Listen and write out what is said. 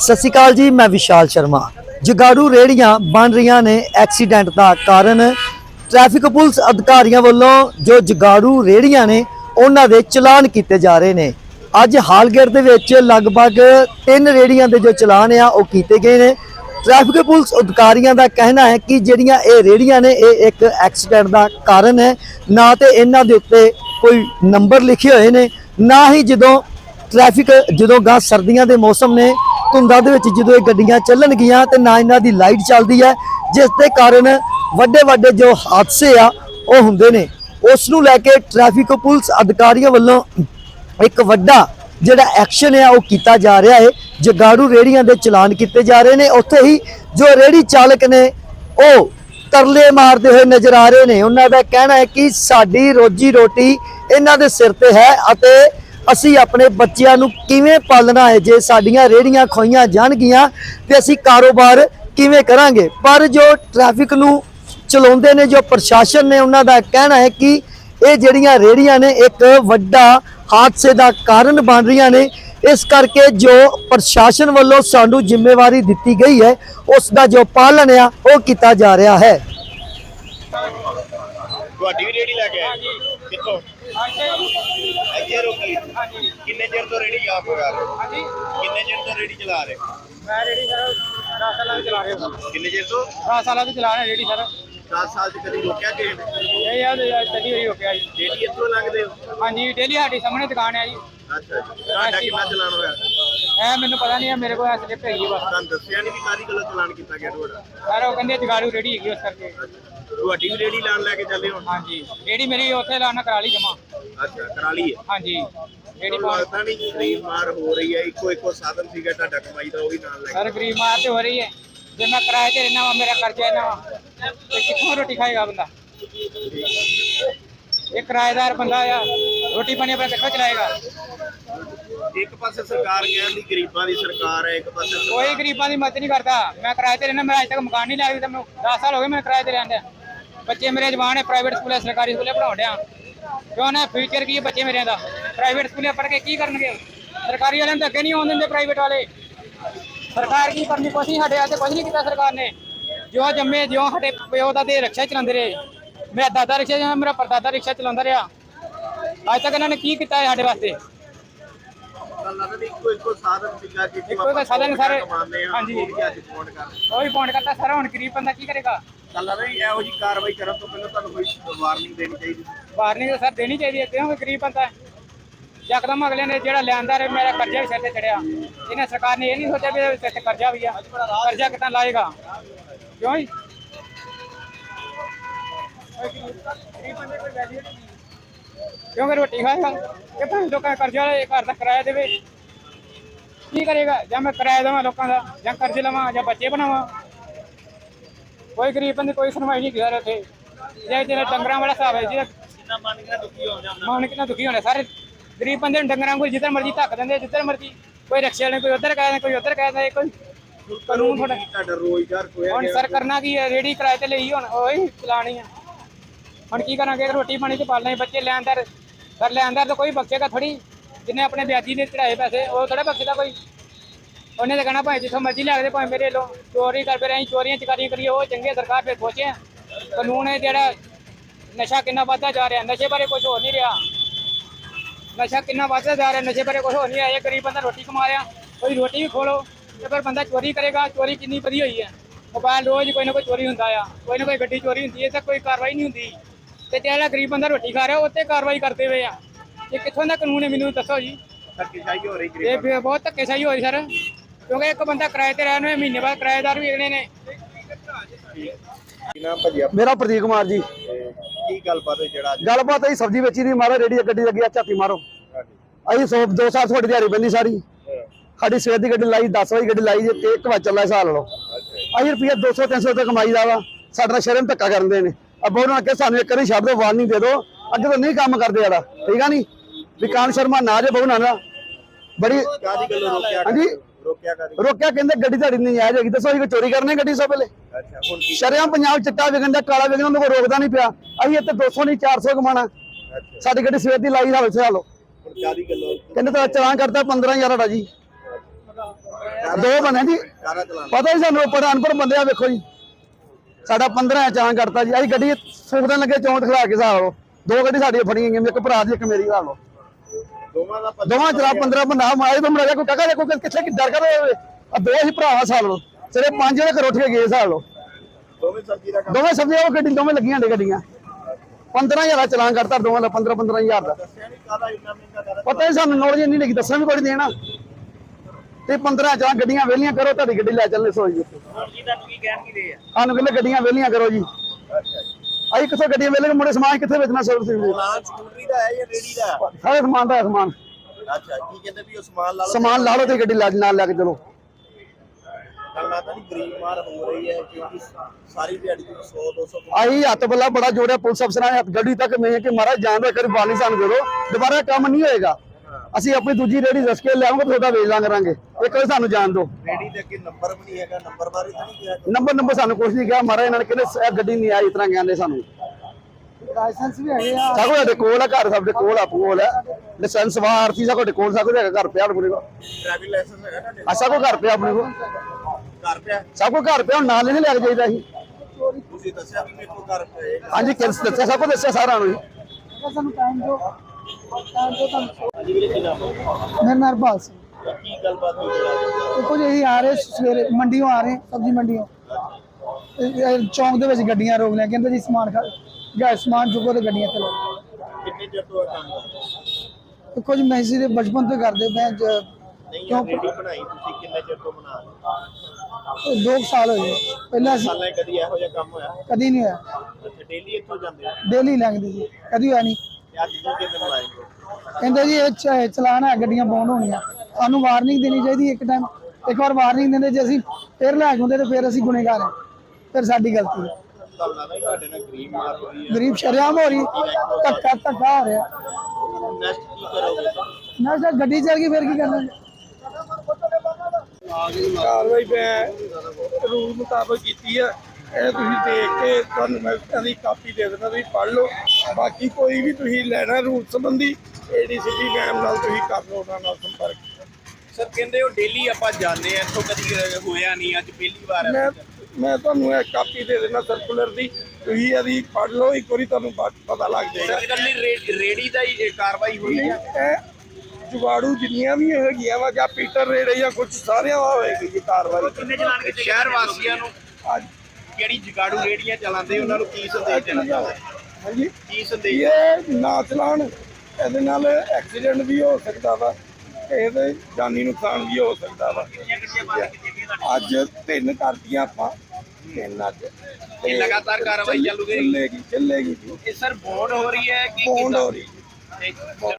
ਸਤਿ ਸ਼੍ਰੀ ਅਕਾਲ ਜੀ, ਮੈਂ ਵਿਸ਼ਾਲ ਸ਼ਰਮਾ। ਜਗਾੜੂ ਰੇੜੀਆਂ ਬਣ ਰਹੀਆਂ ਨੇ ਐਕਸੀਡੈਂਟ ਦਾ ਕਾਰਨ। ਟ੍ਰੈਫਿਕ ਪੁਲਿਸ ਅਧਿਕਾਰੀਆਂ ਵੱਲੋਂ ਜੋ ਜਗਾੜੂ ਰੇੜੀਆਂ ਨੇ, ਉਹਨਾਂ ਦੇ ਚਲਾਨ ਕੀਤੇ ਜਾ ਰਹੇ ਨੇ। ਅੱਜ ਹਾਲਗੇਟ ਦੇ ਵਿੱਚ ਲਗਭਗ ਤਿੰਨ ਰੇੜੀਆਂ ਦੇ ਜੋ ਚਲਾਨ ਆ, ਉਹ ਕੀਤੇ ਗਏ ਨੇ। ਟ੍ਰੈਫਿਕ ਪੁਲਿਸ ਅਧਿਕਾਰੀਆਂ ਦਾ ਕਹਿਣਾ ਹੈ ਕਿ ਜਿਹੜੀਆਂ ਇਹ ਰੇੜੀਆਂ ਨੇ, ਇਹ ਇੱਕ ਐਕਸੀਡੈਂਟ ਦਾ ਕਾਰਨ ਹੈ। ਨਾ ਤੇ ਇਹਨਾਂ ਦੇ ਉੱਤੇ ਕੋਈ ਨੰਬਰ ਲਿਖੇ ਹੋਏ ਨੇ, ਨਾ ਹੀ ਜਦੋਂ ਟ੍ਰੈਫਿਕ, ਜਦੋਂ ਗਾ ਸਰਦੀਆਂ ਦੇ ਮੌਸਮ ਨੇ ਧੁੰਦਾਂ ਦੇ ਵਿੱਚ ਜਦੋਂ ਇਹ ਗੱਡੀਆਂ ਚੱਲਣਗੀਆਂ ਤੇ ਨਾ ਇਹਨਾਂ ਦੀ ਲਾਈਟ ਚੱਲਦੀ ਹੈ, ਜਿਸ ਦੇ ਕਾਰਨ ਵੱਡੇ ਵੱਡੇ ਜੋ ਹਾਦਸੇ ਆ, ਉਹ ਹੁੰਦੇ ਨੇ। ਉਸ ਨੂੰ ਲੈ ਕੇ ਟ੍ਰੈਫਿਕ ਪੁਲਿਸ ਅਧਿਕਾਰੀਆਂ ਵੱਲੋਂ ਇੱਕ ਵੱਡਾ ਜਿਹੜਾ ਐਕਸ਼ਨ ਹੈ ਉਹ ਕੀਤਾ ਜਾ ਰਿਹਾ ਹੈ। ਜਗਾੜੂ ਰੇੜੀਆਂ ਦੇ ਚਲਾਨ ਕੀਤੇ ਜਾ ਰਹੇ ਨੇ। ਉੱਥੇ ਹੀ ਜੋ ਰੇੜੀ ਚਾਲਕ ਨੇ, ਉਹ ਤਰਲੇ ਮਾਰਦੇ ਹੋਏ ਨਜ਼ਰ ਆ ਰਹੇ ਨੇ। ਉਹਨਾਂ ਦਾ ਕਹਿਣਾ ਹੈ ਕਿ ਸਾਡੀ ਰੋਜੀ ਰੋਟੀ ਇਹਨਾਂ ਦੇ ਸਿਰ ਤੇ ਹੈ ਅਤੇ ਅਸੀਂ ਆਪਣੇ ਬੱਚਿਆਂ ਨੂੰ ਕਿਵੇਂ ਪਾਲਣਾ ਹੈ? ਜੇ ਸਾਡੀਆਂ ਰੇੜੀਆਂ ਖੋਈਆਂ ਜਾਣਗੀਆਂ ਤੇ ਅਸੀਂ ਕਾਰੋਬਾਰ ਕਿਵੇਂ ਕਰਾਂਗੇ? ਪਰ ਜੋ ਟ੍ਰੈਫਿਕ ਨੂੰ ਚਲਾਉਂਦੇ ਨੇ, ਜੋ ਪ੍ਰਸ਼ਾਸਨ ਨੇ ਉਹਨਾਂ ਦਾ ਕਹਿਣਾ ਹੈ ਕਿ ਇਹ ਜਿਹੜੀਆਂ ਰੇੜੀਆਂ ਨੇ, ਇੱਕ ਵੱਡਾ ਹਾਦਸੇ ਦਾ ਕਾਰਨ ਬਣ ਰਹੀਆਂ ਨੇ। ਇਸ ਕਰਕੇ ਜੋ ਪ੍ਰਸ਼ਾਸਨ ਵੱਲੋਂ ਸਾਨੂੰ ਜ਼ਿੰਮੇਵਾਰੀ ਦਿੱਤੀ ਗਈ ਹੈ, ਉਸ ਦਾ ਜੋ ਪਾਲਣ ਆ, ਉਹ ਕੀਤਾ ਜਾ ਰਿਹਾ ਹੈ। ਤੁਹਾਡੀ ਵੀ ਰੇੜੀ ਲੈ ਕੇ ਆਏ? ਕਿੱਥੋਂ? ਇੱਥੇ ਰੋਕੀ। ਕਿੰਨੇ ਚਿਰ ਤੋਂ ਰੇੜੀ ਆਪ ਹੋਇਆ ਹਾਂਜੀ। ਕਿੰਨੇ ਚਿਰ ਤੋਂ ਰੇੜੀ ਚਲਾ ਰਹੇ ਮੈਂ ਰੇੜੀ ਸਰ 10 ਸਾਲਾਂ ਤੋਂ ਚਲਾ ਰਿਹਾ ਹਾਂ ਕਿੰਨੇ ਚਿਰ ਤੋਂ? 10 ਸਾਲਾਂ ਤੋਂ ਚਲਾ ਰਿਹਾ ਰੇੜੀ ਸਰ। 10 ਸਾਲ ਚ ਕਦੀ ਰੋਕਿਆ ਨੇ? ਇਹ ਯਾਰ ਤੱਲੀ ਹੋਈ ਹੋ ਗਿਆ ਜੀ। ਰੇੜੀ ਇੱਥੋਂ ਲੰਘਦੇ ਹੋ? ਹਾਂਜੀ ਡੇਲੀ ਸਾਡੀ ਸਾਹਮਣੇ ਦੁਕਾਨ ਹੈ ਜੀ। ਅੱਛਾ ਜੀ। ਤੁਹਾਡਾ ਕਿੰਨਾ ਚਲਾਨ ਹੋਇਆ? ਇਹ ਮੈਨੂੰ ਪਤਾ ਨਹੀਂ ਹੈ ਮੇਰੇ ਕੋਲ ਸਲਿੱਪ ਹੈਗੀ ਬਸ। ਤੁਹਾਨੂੰ ਦੱਸਿਆ ਨਹੀਂ ਵੀ ਕਾਦੀ ਗੱਲੋਂ ਚਲਾਨ ਕੀਤਾ ਗਿਆ ਤੁਹਾਡਾ? ਸਰ ਉਹ ਕਹਿੰਦੇ ਜਗਾੜੂ ਰੇੜੀ ਹੈਗੀ ਉਸ ਕਰਕੇ। ਤੁਹਾਡੀ ਵੀ ਰੇੜੀ ਲਾਣ ਲੈ ਕੇ ਚੱਲੇ ਹੋ? ਹਾਂਜੀ। ਰੇੜੀ ਮੇਰੀ ਉੱਥੇ ਲਾਣਾ ਕਰਾ ਲਈ ਜਮਾ ਅੱਛਾ ਕਰਾ ਲਈ ਹੈ। ਹਾਂਜੀ। ਰੇੜੀ ਤੁਹਾਨੂੰ ਪਾਉਣ ਲੱਗਦਾ ਨਹੀਂ ਗਰੀਬ ਮਾਰ ਹੋ ਰਹੀ ਹੈ ਇੱਕੋ ਇੱਕੋ ਸਾਧਨ ਸੀਗਾ ਤੁਹਾਡਾ ਕਮਾਈ ਦਾ ਉਹ ਵੀ ਨਾਲ ਲੈ ਸਰ ਗਰੀਬ ਮਾਰ ਤੇ ਹੋ ਰਹੀ ਹੈ। ਜੇ ਮੈਂ ਕਿਰਾਏ ਤੇ ਰਹਿਣਾ ਵਾ ਮੇਰਾ ਖਰਚਾ ਇੰਨਾ ਵਾ ਤੇ ਕਿੱਥੋਂ ਰੋਟੀ ਖਾਏਗਾ ਬੰਦਾ? ਇਹ ਕਿਰਾਏਦਾਰ ਬੰਦਾ ਆ ਰੋਟੀ ਪਾਣੀ ਆਪਣਾ ਕਿੱਥੋਂ ਚਲਾਏਗਾ? ਕੇ ਇੱਕ ਪਾਸੇ ਸਰਕਾਰ ਕਹਿਣ ਦੀ ਗਰੀਬਾਂ ਦੀ ਸਰਕਾਰ ਹੈ ਇੱਕ ਪਾਸੇ ਸਰਕਾਰ- ਕੋਈ ਗਰੀਬਾਂ ਦੀ ਮਦਦ ਨਹੀਂ ਕਰਦਾ। ਮੈਂ ਕਿਰਾਏ ਤੇ ਰਹਿਣਾ ਮੇਰਾ ਅਜੇ ਤੱਕ ਮਕਾਨ ਨਹੀਂ ਲਿਆ ਤਾਂ ਮੈਂ 10 ਸਾਲ ਹੋ ਗਏ ਮੈਂ ਕਿਰਾਏ ਤੇ ਰਹਿੰਦਾ ਬੱਚੇ ਮੇਰੇ ਜਵਾਨ ਹੈ ਪ੍ਰਾਈਵੇਟ ਸਕੂਲੇ ਸਰਕਾਰੀ ਸਕੂਲੇ ਪੜਾਉਣ ਡਿਆ। ਕਿਉਂ ਨਾ? ਫਿਊਚਰ ਕੀ ਹੈ ਬੱਚੇ ਮੇਰੇ ਦਾ? ਪ੍ਰਾਈਵੇਟ ਸਕੂਲੇ ਪੜ੍ਹ ਕੇ ਕੀ ਕਰਨਗੇ? ਸਰਕਾਰੀ ਵਾਲਿਆਂ ਨੂੰ ਤਾਂ ਅੱਗੇ ਨਹੀਂ ਆਉਣ ਦਿੰਦੇ ਪ੍ਰਾਈਵੇਟ ਵਾਲੇ। ਸਰਕਾਰ ਕੀ ਕਰਨੀ? ਕੁਛ ਨਹੀਂ, ਸਾਡੇ ਵਾਸਤੇ ਕੁਛ ਨਹੀਂ ਕੀਤਾ ਸਰਕਾਰ ਨੇ। ਜੋ ਜੰਮੇ, ਜਿਉਂ ਸਾਡੇ ਪਿਓ ਦਾ ਦੇ ਰਿਕਸ਼ਾ ਚਲਾਉਂਦੇ ਰਹੇ। ਮੇਰਾ ਦਾਦਾ ਰਿਕਸ਼ਾ ਚਲਾਉਂਦਾ, ਮੇਰਾ ਪਰਦਾਦਾ ਰਿਕਸ਼ਾ ਚਲਾਉਂਦਾ ਰਿਹਾ। ਅੱਜ ਤੱਕ ਇਹਨਾਂ ਨੇ ਕੀ ਕੀਤਾ ਹੈ ਸਾਡੇ ਵਾਸਤੇ? ਇੱਕੋ ਇੱਕੋ ਸਾਧਨ ਸੀਗਾ ਕਿ ਇੱਕੋ ਇੱਕੋ ਸਾਧਨ ਸਾਰੇ- ਹਾਂਜੀ। ਹਾਂਜੀ। ਉਹ ਕਰਦਾ, ਸਾਰਾ ਹੁਣ ਗਰੀਬ ਬੰਦਾ ਕੀ ਕਰੇਗਾ? ਗੱਲ ਲੱਗਦਾ ਨਹੀਂ ਇਹੋ ਜੀ ਕਾਰਵਾਈ ਕਰਨ ਤੋਂ ਪਹਿਲਾਂ ਤੁਹਾਨੂੰ ਕੋਈ ਵਾਰਨਿੰਗ ਦੇਣੀ ਚਾਹੀਦੀ? ਵਾਰਨਿੰਗ ਤਾਂ ਸਰ ਦੇਣੀ ਚਾਹੀਦੀ ਹੈ ਕਿਉਂਕਿ ਗਰੀਬ ਬੰਦਾ ਹੈ। ਯਕਦਮ ਅਗਲੇ ਨੇ ਜਿਹੜਾ ਲਿਆਂਦਾ ਮੇਰਾ ਕਰਜ਼ਾ ਵੀ ਸਿਰ ਤੇ ਚੜਿਆ। ਇਹਨੇ ਸਰਕਾਰ ਨੇ ਇਹ ਨਹੀਂ ਸੋਚਿਆ ਵੀ ਇਹਦੇ ਸਿਰ ਤੇ ਕਰਜ਼ਾ ਵੀ ਆ। ਕਰਜ਼ਾ ਕਿੱਦਾਂ ਲਾਏਗਾ? ਕਿਉਂ ਜੀ? ਕਿਉਂਕਿ ਰੋਟੀ ਖਾਏਗਾ? ਇਹ ਲੋਕਾਂ ਦਾ ਕਰਜ਼ਾ ਵਾਲੇ ਘਰ ਦਾ ਕਿਰਾਇਆ ਦੇਵੇ। ਕੀ ਕਰੇਗਾ? ਜਾਂ ਮੈਂ ਕਿਰਾਇਆ ਦੇਵਾਂ ਲੋਕਾਂ ਦਾ, ਜਾਂ ਕਰਜ਼ੇ ਲਵਾਂ, ਜਾਂ ਬੱਚੇ ਬਣਾਵਾਂ? ਕੋਈ ਗਰੀਬ ਬੰਦੇ ਕੋਈ ਸੁਣਵਾਈ ਨਹੀਂ ਕਰ ਉੱਥੇ ਜੇ ਜਿਹੜਾ ਡੰਗਰਾਂ ਵਾਲਾ ਹਿਸਾਬ ਹੈ ਜਿਹਦਾ ਕਿੰਨਾ ਮਨ ਕਿੰਨਾ ਦੁਖੀ ਹੋ ਜਾਂਦਾ ਮਨ ਕਿੰਨਾ ਦੁਖੀ ਹੋਣਾ ਸਾਰੇ ਗਰੀਬ ਬੰਦੇ ਨੂੰ ਡੰਗਰਾਂ ਕੋਲ ਜਿੱਧਰ ਮਰਜ਼ੀ ਧੱਕ ਦਿੰਦੇ ਜਿੱਧਰ ਮਰਜ਼ੀ। ਕੋਈ ਰਕਸ਼ੇ ਵਾਲੇ ਕੋਈ ਉੱਧਰ ਕਹਿੰਦਾ ਕੋਈ ਉੱਧਰ ਕਹਿੰਦਾ ਕੋਈ ਕਾਨੂੰਨ ਥੋੜਾ ਤੁਹਾਡਾ। ਰੋਜ਼ਗਾਰ ਖੋਇਆ ਹੁਣ ਸਰ ਕਰਨਾ ਕੀ ਹੈ ਰੇੜੀ ਕਿਰਾਏ ਤੇ ਲਈ ਹੁਣ ਉਹੀ ਚਲਾਣੀ ਆ। ਹੁਣ ਕੀ ਕਰਾਂਗੇ ਰੋਟੀ ਪਾਣੀ ਤੇ ਪਾਲਣੇ ਬੱਚੇ ਲੈਂਦਰ ਸਰ ਲੈਂਦਰ ਤਾਂ ਕੋਈ ਬਖਸ਼ੇਗਾ ਥੋੜੀ ਜਿੰਨੇ ਆਪਣੇ ਵਿਆਜੀ ਨੇ ਚੜਾਏ ਪੈਸੇ ਉਹ ਥੋੜਾ ਬਖਸ਼ਦਾ ਕੋਈ। ਉਹਨੇ ਤਾਂ ਕਹਿਣਾ ਭਾਵੇਂ ਜਿੱਥੋਂ ਮਰਜ਼ੀ ਲੱਗਦੇ ਭਾਵੇਂ ਮੇਰੇ ਲੋ ਚੋਰੀ ਕਰ ਫਿਰ ਅਸੀਂ ਚੋਰੀਆਂ ਚਕਾਰੀਆਂ ਕਰੀਏ ਉਹ ਚੰਗੇ ਸਰਕਾਰ ਫਿਰ ਸੋਚੇ ਕਾਨੂੰਨ ਹੈ ਜਿਹੜਾ ਨਸ਼ਾ ਕਿੰਨਾ ਵੱਧਦਾ ਜਾ ਰਿਹਾ ਨਸ਼ੇ ਬਾਰੇ ਕੁਝ ਹੋ ਨਹੀਂ ਰਿਹਾ। ਨਸ਼ਾ ਕਿੰਨਾ ਵੱਧਦਾ ਜਾ ਰਿਹਾ ਨਸ਼ੇ ਬਾਰੇ ਕੁਝ ਹੋ ਨਹੀਂ ਰਿਹਾ। ਇਹ ਗਰੀਬ ਬੰਦਾ ਰੋਟੀ ਕਮਾ ਰਿਹਾ ਕੋਈ ਰੋਟੀ ਵੀ ਖੋਲੋ ਤੇ ਫਿਰ ਬੰਦਾ ਚੋਰੀ ਕਰੇਗਾ। ਚੋਰੀ ਕਿੰਨੀ ਵਧੀ ਹੋਈ ਹੈ। ਮੋਬਾਈਲ ਰੋਜ਼ ਕੋਈ ਨਾ ਕੋਈ ਚੋਰੀ ਹੁੰਦਾ ਆ। ਕੋਈ ਨਾ ਕੋਈ ਗੱਡੀ ਚੋਰੀ ਹੁੰਦੀ ਹੈ ਤਾਂ ਕੋਈ ਕਾਰਵਾਈ ਨਹੀਂ ਹੁੰਦੀ। ਤੇ ਜਿਹੜਾ ਗਰੀਬ ਬੰਦਾ ਰੋਟੀ ਖਾ ਰਿਹਾ ਉਹ ਤੇ ਕਾਰਵਾਈ ਕਰਦੇ ਹੋਏ ਆ। ਇਹ ਕਿੱਥੋਂ ਦਾ ਕਾਨੂੰਨ ਹੈ ਮੈਨੂੰ ਦੱਸੋ ਜੀ। ਧੱਕੇਸ਼ਾਹੀ ਹੋ ਰਹੀ ਇਹ ਗਰੀਬਾਂ ਵੀ ਬਹੁਤ ਧੱਕੇਸ਼ਾਹੀ ਹੋਈ ਸਰ। ਕਿਉਂਕਿ ਇੱਕ ਬੰਦਾ ਕਿਰਾਏ ਤੇ ਰਹਿਣ ਨੂੰ ਮਹੀਨੇ ਬਾਅਦ ਕਿਰਾਏਦਾਰ ਵੀ ਅਗਲੇ ਨੇ। ਕੀ ਨਾਮ ਭਾਜੀ ਆਪ ਮੇਰਾ ਪ੍ਰਦੀਪ ਕੁਮਾਰ ਜੀ। ਕੀ ਗੱਲਬਾਤ ਹੋਈ ਜਿਹੜਾ ਅੱਜ? ਗੱਲਬਾਤ ਹੈ ਸਬਜ਼ੀ ਵੇਚੀ ਦੀ ਮਾਰੋ ਰੇੜੀ ਗੱਡੀ ਲੱਗੀ ਆ ਝਾਤੀ ਮਾਰੋ। ਅਸੀਂ 100 2 ਸਾਲ ਤੁਹਾਡੀ ਦਿਹਾੜੀ ਬੰਦੀ ਸਾਰੀ। ਸਾਡੀ ਸਵੇਰ ਦੀ ਗੱਡੀ ਲਾਈ 10 ਵਜੇ ਗੱਡੀ ਲਾਈ ਜੇ ਤੇ ਇੱਕ ਵਾਰ ਚੱਲਾ ਹਿਸਾਬ ਲਾ ਲਓ। ਅਸੀਂ ਰੁਪਈਆ 200 300 ਤੇ ਕਮਾਈ ਦਾ ਵਾ। ਸਾਡੇ ਨਾਲ ਸ਼ਰਮ ਧੱਕਾ ਕਰਦੇ ਨੇ। ਅੱਬਾ ਉਹਨਾਂ ਕਿ ਸਾਨੂੰ ਇੱਕ ਵਾਰੀ ਛੱਡ ਦਿਓ ਵਾਰਨਿੰਗ ਦੇ ਦਿਓ। ਅੱਗੇ ਤੋਂ ਨਹੀਂ ਕੰਮ ਕਰਦੇ ਯਾਰਾ ਠੀਕ ਆ ਨਹੀਂ ਵਿਕਾਨ ਸ਼ਰਮਾ ਨਾ ਜੇ ਬਹੁ ਨਾ ਨਾ। ਬੜੀ ਕਾਦੀ ਗੱਲੋਂ ਰੋਕਿਆ? ਹਾਂਜੀ। ਰੋਕਿਆ ਕਹਿੰਦੇ ਗੱਡੀ ਤੁਹਾਡੀ ਨਹੀਂ ਆਇਆ ਜਾਏਗੀ ਦੱਸੋ ਅਸੀਂ ਕੋਈ ਚੋਰੀ ਕਰਨੇ ਗੱਡੀ ਸੋ ਪਹਿਲੇ ਅੱਛਾ ਹੁਣ ਕੀ ਸ਼ਰਿਆਮ ਪੰਜਾਬ ਚਿੱਟਾ ਵਿਕਣ ਦਾ ਕਾਲਾ ਵਿਕਣ ਉਹਨੂੰ ਕੋਈ ਰੋਕਦਾ ਨਹੀਂ ਪਿਆ। ਅਸੀਂ ਇੱਥੇ 200 ਨਹੀਂ 400 ਕਮਾਣਾ ਸਾਡੀ ਗੱਡੀ ਸਵੇਰ ਦੀ ਲਾਈ ਹਾਲ ਸੇ ਹਾਲੋ ਕਹਿੰਦੇ ਤਾਂ ਚਲਾਨ ਕਰਤਾ 15000 ਦਾ ਜੀ। ਦੋ ਬਣੇ ਜੀ। ਪਤਾ ਹੀ ਸਾਨੂੰ ਉੱਪਰ ਅਨਪੜ ਬੰਦੇ ਆ ਵੇਖੋ ਜੀ। ਸਾਡਾ 15 ਚਾਂ ਕਰਤਾ ਜੀ। ਅਸੀਂ ਗੱਡੀ ਫੂਕਣ ਲੱਗੇ ਚੌਂਟ ਖਲਾ ਕੇ ਲਓ ਦੋ ਗੱਡੀ ਸਾਡੀਆਂ ਫੜੀਆਂ ਗਈਆਂ ਇੱਕ ਭਰਾ ਦੀ ਇੱਕ ਮੇਰੀ ਲਓ ਦੋਵਾਂ ਦਾ ਪਤਾ ਦੋਵਾਂ ਚਲਾ 15 ਬੰਦਾ ਮਾਰੇ ਤੋਂ ਮਰਿਆ ਕੋਈ ਕਾਕਾ ਦੇ ਕੋਈ ਕਿੱਥੇ ਕਿ ਡਰ ਕਰ ਆ ਦੋ ਹੀ ਭਰਾ ਹਿਸਾਬ ਲਓ ਸਿਰੇ ਪੰਜ ਜਣੇ ਘਰ ਉੱਠ ਕੇ ਗਏ ਹਿਸਾਬ ਲਓ ਦੋਵੇਂ ਸਬਜ਼ੀ ਦਾ ਕੰਮ ਦੋਵੇਂ ਸਬਜ਼ੀਆਂ ਉਹ ਗੱਡੀ ਦੋਵੇਂ ਲੱਗੀਆਂ ਨੇ ਗੱਡੀਆਂ। 15000 ਦਾ ਚਲਾਨ ਕਰਤਾ ਦੋਵਾਂ ਦਾ 15 15000 ਦਾ। ਨਹੀਂ ਪਤਾ ਹੀ ਸਾਨੂੰ ਨੌਲੇਜ ਨਹੀਂ ਲੱਗੀ ਦੱਸਾਂ ਵੀ ਕੋਈ ਦੇਣਾ। ਤੇ 15 ਚਾਹ ਗੱਡੀਆਂ ਵੇਲੀਆਂ ਕਰੋ ਤੁਹਾਡੀ ਗੱਡੀ ਲੈ ਚੱਲਨੇ ਸੋਈ ਜੀ। ਹੁਣ ਜੀ ਤੁਹਾਨੂੰ ਕੀ ਕਹਿਣ ਕੀ ਦੇ ਆ? ਸਾਨੂੰ ਕਹਿੰਦੇ ਗੱਡੀਆਂ ਵੇਲੀਆਂ ਕਰੋ ਜੀ। ਅਸੀਂ ਕਿੱਥੋਂ ਗੱਡੀਆਂ ਵੇਲੇ ਮੁੰਡੇ ਸਮਾਨ ਕਿੱਥੇ ਵੇਚਣਾ ਸੋਰ ਸੀ ਪਲਾਨ ਸਕੂਟਰੀ ਦਾ ਹੈ ਜਾਂ ਰੇੜੀ ਦਾ? ਸਾਰੇ ਸਮਾਨ ਦਾ ਹੈ ਸਮਾਨ। ਅੱਛਾ ਕੀ ਕਹਿੰਦੇ ਵੀ ਉਹ ਸਮਾਨ ਲਾ ਲਓ ਸਮਾਨ ਲਾ ਲਓ ਤੇ ਗੱਡੀ ਨਾਲ ਲੈ ਕੇ ਚਲੋ। ਗੱਲ ਮੈਂ ਤਾਂ ਨਹੀਂ ਗਰੀਬ ਮਾਰ ਹੋ ਰਹੀ ਹੈ ਕਿਉਂਕਿ ਸਾਰੀ ਦਿਹਾੜੀ ਤੋਂ 100 200 ਆਹੀ ਹੱਥ ਬੱਲਾ ਬੜਾ ਜੋੜਿਆ ਪੁਲਿਸ ਅਫਸਰਾਂ ਨੇ ਗੱਡੀ ਤੱਕ ਮੈਂ ਕਿ ਮਹਾਰਾਜ ਜਾਨ ਦਾ ਕਰੀ ਬਾਲੀ ਸਾਨੂੰ ਦੇ ਦਿਓ। ਦੁਬਾਰਾ ਕੰਮ ਨਹੀਂ ਹੋਏਗਾ। ਅਸੀਂ ਆਪਣੀ ਦੂਜੀ ਰੇੜੀ ਰਸ ਕੇ ਲਿਆਵਾਂਗੇ ਤੁਹਾਡਾ ਵੇਚ ਲਾਂਗੇ ਕਰਾਂਗੇ ਇੱਕ ਵਾਰ ਸਾਨੂੰ ਜਾਣ ਦਿਓ। ਰੇੜੀ ਦੇ ਅੱਗੇ ਨੰਬਰ ਵੀ ਨਹੀਂ ਹੈਗਾ ਨੰਬਰ ਬਾਰੇ ਤਾਂ ਨਹੀਂ ਕਿਹਾ ਨੰਬਰ ਨੰਬਰ ਸਾਨੂੰ ਕੁਝ ਨਹੀਂ ਕਿਹਾ। ਮਹਾਰਾਜ ਇਹਨਾਂ ਨੇ ਕਹਿੰਦੇ ਇਹ ਗੱਡੀ ਨਹੀਂ ਆਈ ਇਸ ਤਰ੍ਹਾਂ ਕਹਿੰਦੇ ਸਾਨੂੰ। ਲਾਇਸੈਂਸ ਵੀ ਹੈਗੇ ਆ। ਸਭ ਸਾਡੇ ਕੋਲ ਆ ਘਰ ਸਭ ਦੇ ਕੋਲ ਆ ਕੋਲ ਹੈ ਲਾਇਸੈਂਸ ਵਾਰ ਸੀ ਸਾਡੇ ਕੋਲ ਸਭ ਕੁਝ ਹੈਗਾ ਘਰ ਪਿਆ ਆਪਣੇ ਕੋਲ। ਡਰਾਈਵਿੰਗ ਲਾਇਸੈਂਸ ਹੈਗਾ ਤੁਹਾਡੇ ਆ ਸਭ ਕੁਝ ਘਰ ਪਿਆ ਆਪਣੇ ਕੋਲ। ਘਰ ਪਿਆ? ਸਭ ਕੁਝ ਘਰ ਪਿਆ ਹੁਣ ਨਾਲ ਨਹੀਂ ਲੈ ਕੇ ਜਾਈਦਾ ਸੀ ਤੁਸੀਂ ਦੱਸਿਆ ਵੀ ਮੇਰੇ ਕੋਲ ਘਰ ਪਿਆ ਹਾਂਜੀ ਕਿਸ ਦੱਸਿਆ ਸਭ ਕੁਝ ਦੱਸਿਆ ਸਾਰਾ ਨੂੰ। ਸਾਨੂੰ ਟਾਈਮ ਦਿਓ। ਮੇਰਾ ਨਾਮ ਹਰਪਾਲ ਸਿੰਘ ਕੀ ਗੱਲਬਾਤ ਹੋਈ? ਹੈ ਦੇਖੋ ਜੀ ਅਸੀਂ ਆ ਰਹੇ ਸਵੇਰੇ ਮੰਡੀੋਂ ਆ ਰਹੇ ਸਬਜ਼ੀ ਮੰਡੀੋਂ ਇਹ- ਇਹ ਚੌਂਕ ਦੇ ਵਿੱਚ ਗੱਡੀਆਂ ਰੋਕ ਲਿਆ ਕਹਿੰਦੇ ਜੀ ਸਮਾਨ ਖਾ ਗਿਆ ਸਮਾਨ ਚੁੱਕੋ ਤੇ ਗੱਡੀਆਂ ਚਲੋ। ਕਿੰਨੇ ਚਿਰ ਤੋਂ ਇਹ ਕੰਮ ਕਰ ਰਹੇ ਹੋ? ਦੇਖੋ ਜੀ ਮੈਂ ਇਸੇ ਦੇ ਬਚਪਨ ਤੋਂ ਕਰਦੇ ਮੈਂ ਕਿਉਂ? ਇਹ ਰੇੜੀ ਬਣਾਈ ਤੁਸੀਂ ਕਿੰਨੇ ਚਿਰ ਤੋਂ ਬਣਾ ਰਹੇ ਹੋ? ਦੋ ਕੁ ਸਾਲ ਹੋਏ। ਪਹਿਲਾਂ ਸਾਲਾਂ ਕਦੀ ਇਹੋ ਜਿਹਾ ਕੰਮ ਹੋਇਆ? ਕਦੀ ਨਹੀਂ ਹੋਇਆ। ਡੇਲੀ ਇੱਥੋਂ ਜਾਂਦੇ ਡੇਲੀ ਲੰਘਦੀ ਜੀ ਕਦੀ ਹੋਇਆ ਨਹੀਂ। ਦਿਨ ਕਹਿੰਦੇ ਜੀ ਇਹ ਚ- ਚਲਾਨ ਹੈ ਗੱਡੀਆਂ ਬੌਂਡ ਹੋਣੀਆਂ। ਸਾਨੂੰ ਵਾਰਨਿੰਗ ਦੇਣੀ ਚਾਹੀਦੀ ਇੱਕ ਟਾਈਮ ਇੱਕ ਵਾਰ ਵਾਰਨਿੰਗ ਦਿੰਦੇ ਜੇ ਅਸੀਂ ਫਿਰ ਲੈ ਹੁੰਦੇ ਤੇ ਫਿਰ ਅਸੀਂ ਗੁਨੇਗਾਰ ਹਾਂ। ਫਿਰ ਸਾਡੀ ਗਲਤੀ ਹੈ। ਤੁਹਾਨੂੰ ਲੱਗਦਾ ਵੀ ਤੁਹਾਡੇ ਨਾਲ ਗਰੀਬ ਮਾਰ ਹੋ ਰਹੀ ਹੈ? ਗਰੀਬ ਸ਼ਰਿਆਮ ਹੋ ਰਹੀ ਧੱਕਾ ਧੱਕਾ ਹੋ ਰਿਹਾ। ਨੈਕਸਟ ਕੀ ਕਰੋਗੇ? ਨਾ ਸਰ ਗੱਡੀ ਚੱਲ ਗਈ ਫਿਰ ਕੀ ਕਰਨਾ ਕਾਰਵਾਈ ਮੈਂ ਰੂਲ ਮੁਤਾਬਕ ਕੀਤੀ ਹੈ। ਇਹ ਤੁਸੀਂ ਦੇਖ ਕੇ ਤੁਹਾਨੂੰ ਮੈਂ ਇਹਦੀ ਕਾਪੀ ਦੇ ਦੇਣਾ ਤੁਸੀਂ ਪੜ੍ਹ ਲਓ। ਬਾਕੀ ਕੋਈ ਵੀ ਤੁਸੀਂ ਲੈਣਾ ਰੂਲ ਸੰਬੰਧੀ ਏਡੀਸੀਪੀ ਮੈਮ ਨਾਲ ਤੁਸੀਂ ਕਰ ਲਓ ਉਹਨਾਂ ਨਾਲ ਸੰਪਰਕ। ਸਰ ਕਹਿੰਦੇ ਉਹ ਡੇਲੀ ਆਪਾਂ ਜਾਂਦੇ ਆ ਇੱਥੋਂ ਕਦੀ ਹੋਇਆ ਨਹੀਂ ਅੱਜ ਪਹਿਲੀ ਵਾਰ ਹੈ ਮੈਂ ਮੈਂ ਤੁਹਾਨੂੰ ਇਹ ਕਾਪੀ ਦੇ ਦੇਣਾ ਸਰਕੂਲਰ ਦੀ। ਤੁਸੀਂ ਇਹਦੀ ਪੜ੍ਹ ਲਓ ਇੱਕ ਵਾਰੀ ਤੁਹਾਨੂੰ ਪਤਾ ਲੱਗ ਜਾਏਗਾ। ਸਰ ਕੱਲੀ ਰੇੜੀ ਦਾ ਹੀ ਇਹ ਕਾਰਵਾਈ ਹੋਈ ਹੈ ਜੁਗਾੜੂ ਜਿੰਨੀਆਂ ਵੀ ਹੈਗੀਆਂ ਵਾ ਜਾਂ ਪੀਟਰ ਰੇੜੇ ਜਾਂ ਕੁਝ ਸਾਰਿਆਂ ਵਾ ਹੋਏਗੀ ਜੀ ਕਾਰਵਾਈ। ਕਿੰਨੇ ਚਲਾਨ ਸ਼ਹਿਰ ਵਾਸੀਆਂ ਨੂੰ। ਅੱਜ ਜਿਹੜੀ ਜਗਾੜੂ ਰੇੜੀਆਂ ਚਲਾਉਂਦੇ ਉਹਨਾਂ ਨੂੰ ਕੀ ਸੰਦੇਸ਼ ਦੇਣਾ ਚਾਹੁੰਦੇ ਹਾਂਜੀ। ਕੀ ਸੰਦੇਸ਼? ਇਹ ਨਾ ਚਲਾਣ ਇਹਦੇ ਨਾਲ ਐਕਸੀਡੈਂਟ ਵੀ ਹੋ ਸਕਦਾ ਵਾ ਇਹਦੇ ਜਾਨੀ ਨੁਕਸਾਨ ਵੀ ਹੋ ਸਕਦਾ ਵਾ। ਅੱਜ ਤਿੰਨ ਕਰਤੀਆਂ ਆਪਾਂ ਤਿੰਨ ਅੱਜ। ਇਹ ਲਗਾਤਾਰ ਕਾਰਵਾਈ? ਚੱਲੇਗੀ? ਚੱਲੇਗੀ ਜੀ। ਇਹ ਸਰ ਬੌਂਡ ਹੋ ਰਹੀ ਹੈ ਕਿ ਕਿੱਦਾਂ? ਹੋ ਰਹੀ ਇਹ